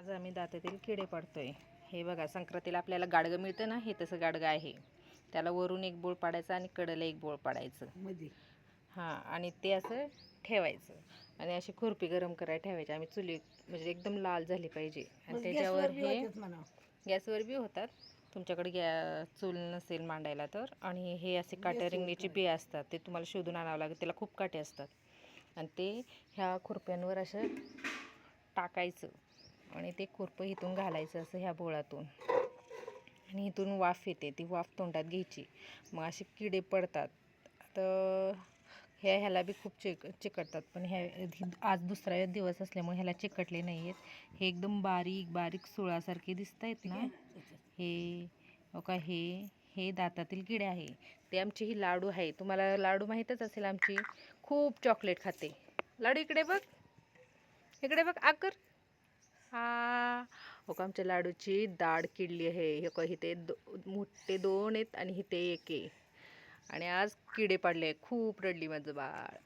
आज आम्ही दातातील किडे पाडतोय. हे बघा संक्रांतीला आपल्याला गाडगं मिळतं ना? हे तसं गाडगं आहे. त्याला वरून एक बोळ पाडायचा आणि कडेला एक बोळ पाडायचं. मध्ये. हां आणि ते असं ठेवायचं. आणि अशी खुरपी गरम करायला ठेवायची. आम्ही चुली म्हणजे एकदम लाल झाली पाहिजे. आणि त्याच्यावर हे. गॅसवर बी होतात. तुमच्याकडे गॅ चूल नसेल मांडायला तर. आणि हे असे काट्या रिंगणीचे. बी असतात. ते तुम्हाला शोधून आणावं लागेल. त्याला खूप काटे असतात. आणि ते ह्या खुरप्यांवर असं टाकायचं. आणि ते खुरपं इथून घालायचं असं ह्या बोळातून. आणि इथून वाफ येते ती वाफ तोंडात घ्यायची. मग असे किडे पडतात. तर ह्या ह्याला बी खूप चिक चिकटतात. पण ह्या आज दुसरा दिवस असल्यामुळे ह्याला चिकटले नाही आहेत हे एकदम बारीक बारीक सुळासारखे दिसत आहेत ना. हे हो का हे हे दातातील किडे आहे. ते आमची ही लाडू आहे तुम्हाला लाडू माहीतच असेल आमची खूप चॉकलेट खाते. लाडू इकडे बघ. इकडे बघ आकर. हा हो का आमच्या लाडूची दाड किडली आहे. हे का इथे दो मोठे दोन आहेत आणि इथे एक आहे. आणि आज किडे पडले. खूप रडली माझं बाळ.